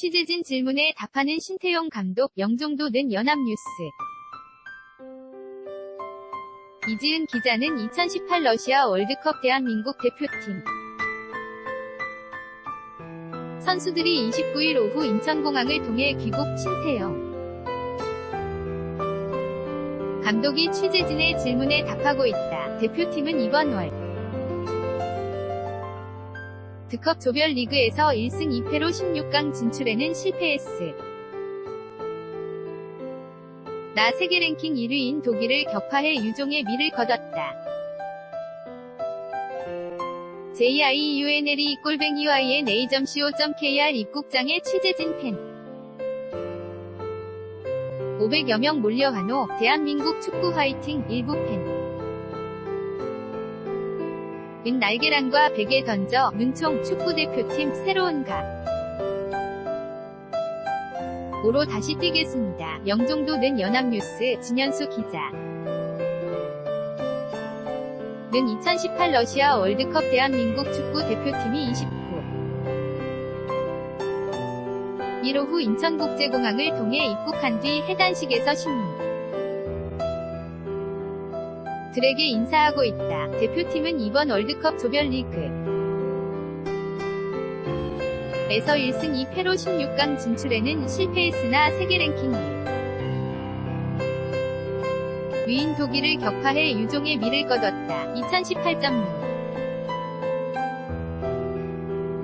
취재진 질문에 답하는 신태용 감독, 영종도 는 연합뉴스. 이지은 기자는 2018 러시아 월드컵 대한민국 대표팀 선수들이 29일 오후 인천공항을 통해 귀국 신태용 감독이 취재진의 질문에 답하고 있다. 대표팀은 이번 월 드컵 조별 리그에서 1승 2패로 16강 진출에는 실패했으. 나 세계 랭킹 1위인 독일을 격파해 유종의 미를 거뒀다. JIUNLE 꼴뱅이 YNA.co.kr 입국장에 취재진 팬 500여 명 몰려 환호 대한민국 축구 화이팅 일부 팬 은 날계란과 베개 던져 문총 축구대표팀 새로운 가 오로 다시 뛰겠습니다. 영종도는 연합뉴스 진현수 기자. 는 2018 러시아 월드컵 대한민국 축구 대표팀이 29 1호 후 인천국제공항을 통해 입국한 뒤 해단식에서 시민 들에게 인사하고 있다. 대표팀은 이번 월드컵 조별리그 에서 1승 2패로 16강 진출에는 실패했으나 세계 랭킹 1 위인 독일을 격파해 유종의 미를 거뒀다. 2018.6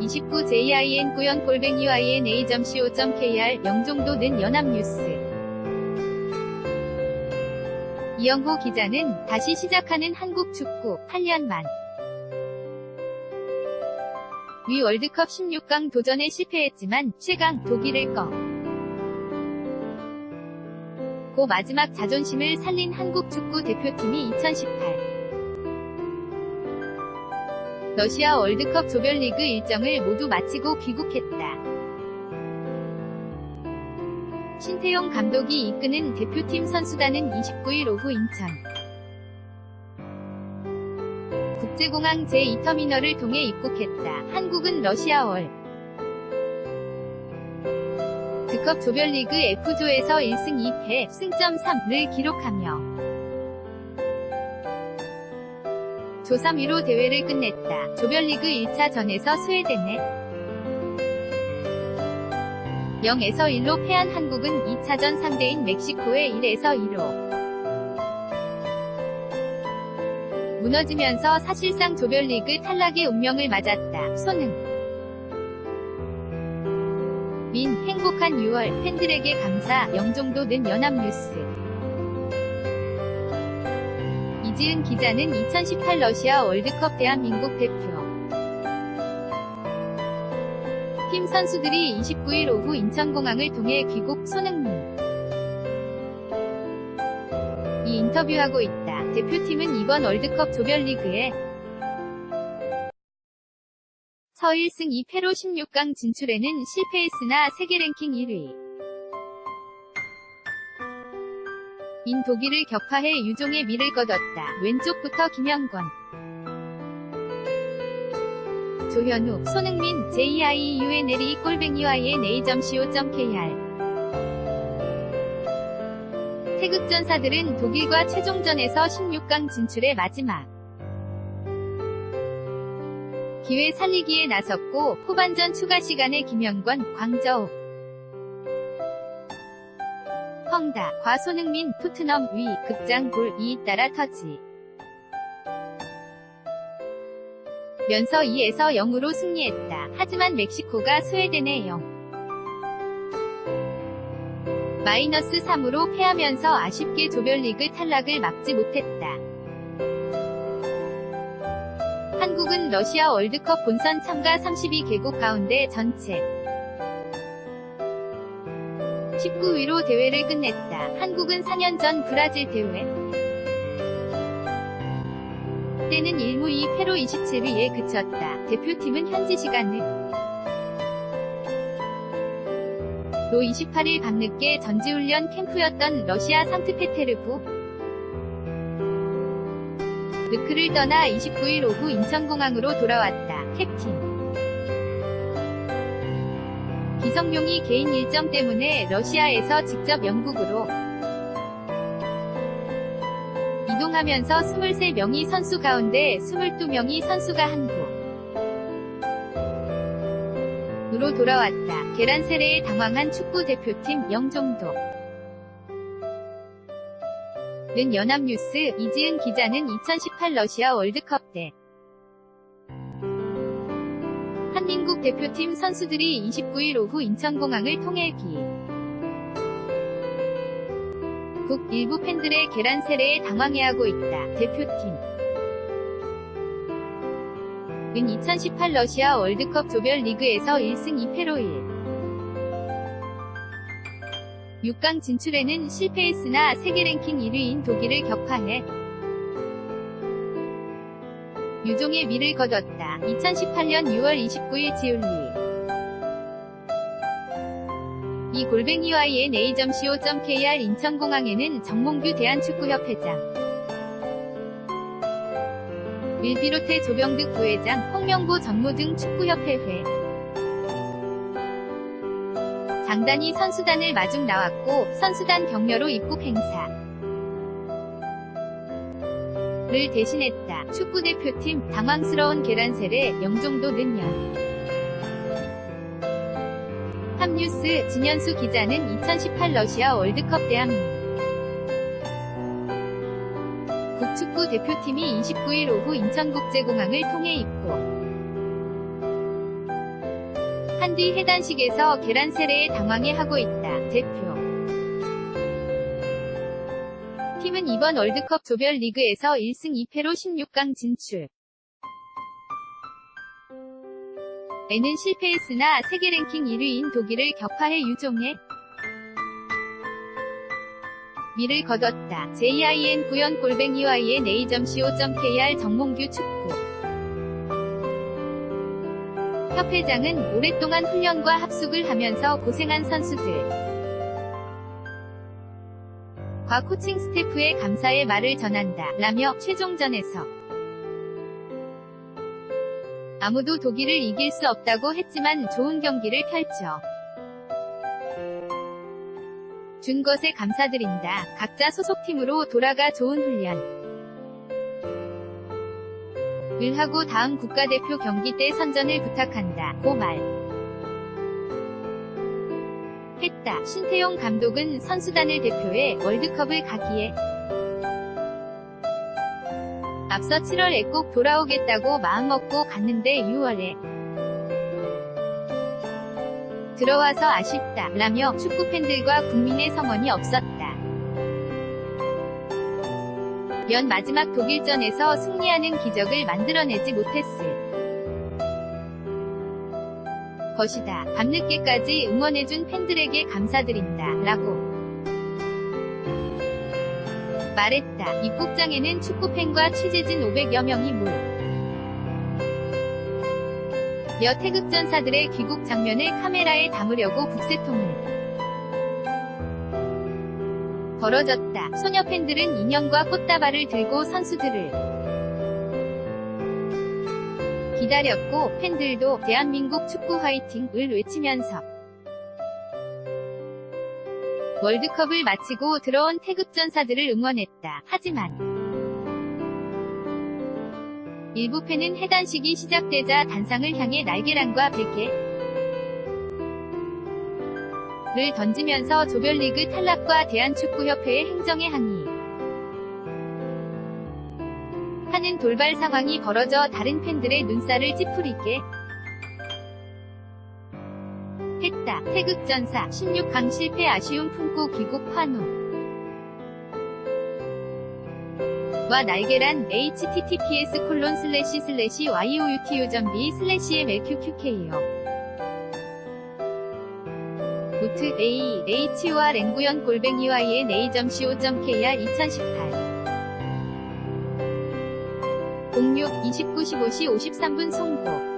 29 JIN 구연 골뱅이 YNA.co.kr 영종도 는 연합뉴스 이영호 기자는 다시 시작하는 한국 축구 8년 만. 위 월드컵 16강 도전에 실패했지만 최강 독일을 꺼. 고 마지막 자존심을 살린 한국 축구 대표팀이 2018 러시아 월드컵 조별리그 일정을 모두 마치고 귀국했다. 신태용 감독이 이끄는 대표팀 선수단은 29일 오후 인천 국제공항 제2터미널을 통해 입국했다. 한국은 러시아 월 드컵 조별리그 F조에서 1승 2패, 승점 3를 기록하며 조 3위로 대회를 끝냈다. 조별리그 1차전에서 스웨덴에 0에서 1로 패한 한국은 2차전 상대인 멕시코에 1에서 2로. 무너지면서 사실상 조별리그 탈락의 운명을 맞았다. 손흥. 민 행복한 6월 팬들에게 감사 영종도 는 연합뉴스. 이지은 기자는 2018 러시아 월드컵 대한민국 대표 팀 선수들이 29일 오후 인천공항을 통해 귀국 손흥민 이 인터뷰하고 있다. 대표팀은 이번 월드컵 조별리그에 서 1승 2패로 16강 진출에는 실패했으나 세계 랭킹 1위 인 독일을 격파해 유종의 미를 거뒀다. 왼쪽부터 김영권 조현우, 손흥민, JIUNLE 꼴뱅이 YNA.co.kr 태극전사들은 독일과 최종전에서 16강 진출의 마지막. 기회 살리기에 나섰고 후반전 추가 시간에 김영권, 광저우. 헝다, 과손흥민, 토트넘 위, 극장 골, 이 따라 터지 면서 2에서 0으로 승리했다. 하지만 멕시코가 스웨덴에 0. 마이너스 3으로 패하면서 아쉽게 조별리그 탈락을 막지 못했다. 한국은 러시아 월드컵 본선 참가 32개국 가운데 전체 19위로 대회를 끝냈다. 한국은 4년 전 브라질 대회 때는 1무 2패로 27위에 그쳤다. 대표팀은 현지 시간을 로 28일 밤늦게 전지훈련 캠프였던 러시아 상트페테르부 르크를 떠나 29일 오후 인천공항으로 돌아왔다. 캡틴 이성용이 개인 일정 때문에 러시아에서 직접 영국으로 이동하면서 23명이 선수 가운데 22명이 선수가 한국 으로 돌아왔다. 계란 세례에 당황한 축구 대표팀 영종도. 는 연합뉴스 이지은 기자는 2018 러시아 월드컵 때 한민국 대표팀 선수들이 29일 오후 인천공항을 통해 기. 국 일부 팬들의 계란 세례에 당황해하고 있다. 대표팀. 은 2018 러시아 월드컵 조별 리그에서 1승 2패로 1. 6강 진출에는 실패했으나 세계 랭킹 1위인 독일을 격파해 유종의 미를 거뒀다. 2018년 6월 29일 지울리 이 골뱅이 YNA.co.kr 인천공항에는 정몽규 대한축구협회장 을 비롯해 조병득 부회장, 홍명보 전무 등 축구협회회 장단이 선수단을 마중 나왔고 선수단 격려로 입국 행사 를 대신했다. 축구대표팀 당황스러운 계란세례 영종도 는연 탑뉴스 진현수 기자는 2018 러시아 월드컵 대한민국 국축구 대표팀이 29일 오후 인천국제공항을 통해 입고 한뒤 해단식에서 계란 세례에 당황해 하고 있다. 대표 팀은 이번 월드컵 조별리그에서 1승 2패로 16강 진출. 에는 실패했으나 세계 랭킹 1위인 독일을 격파해 유종해 미를 거뒀다. JIN 구현 골뱅이 YNA.co.kr 정몽규 축구 협회장은 오랫동안 훈련과 합숙을 하면서 고생한 선수들 과 코칭 스태프의 감사의 말을 전한다. 라며 최종전에서 아무도 독일을 이길 수 없다고 했지만 좋은 경기를 펼쳐 준 것에 감사드린다. 각자 소속팀으로 돌아가 좋은 훈련 을 하고 다음 국가대표 경기 때 선전을 부탁한다. 고 말. 했다. 신태용 감독은 선수단을 대표해 월드컵을 가기에 앞서 7월에 꼭 돌아오겠다고 마음먹고 갔는데 6월에 들어와서 아쉽다. 라며 축구 팬들과 국민의 성원이 없었다. 연 마지막 독일전에서 승리하는 기적을 만들어내지 못했을 것이다. 밤늦게까지 응원해준 팬들에게 감사드린다. 라고 말했다. 입국장에는 축구팬과 취재진 500여 명이 몰. 여 태극전사들의 귀국 장면을 카메라에 담으려고 북새통을 벌어졌다. 소녀 팬들은 인형과 꽃다발을 들고 선수들을 기다렸고 팬들도 대한민국 축구 화이팅을 외치면서 월드컵을 마치고 들어온 태극 전사들을 응원했다. 하지만 일부 팬은 해단식이 시작되자 단상을 향해 날계란과 베개 를 던지면서 조별리그 탈락과 대한축구협회의 행정에 항의 하는 돌발 상황이 벌어져 다른 팬들의 눈살을 찌푸리게 했다. 태극전사 16강 실패 아쉬움 품고 귀국 환호. 와 날계란 https 콜론 슬래시 슬래시 youtu.b 슬래시 mlqqk요. 노트 A, H와 랭구연 골뱅이 Y의 a.co.kr 2018 06, 29, 15시 53분 송고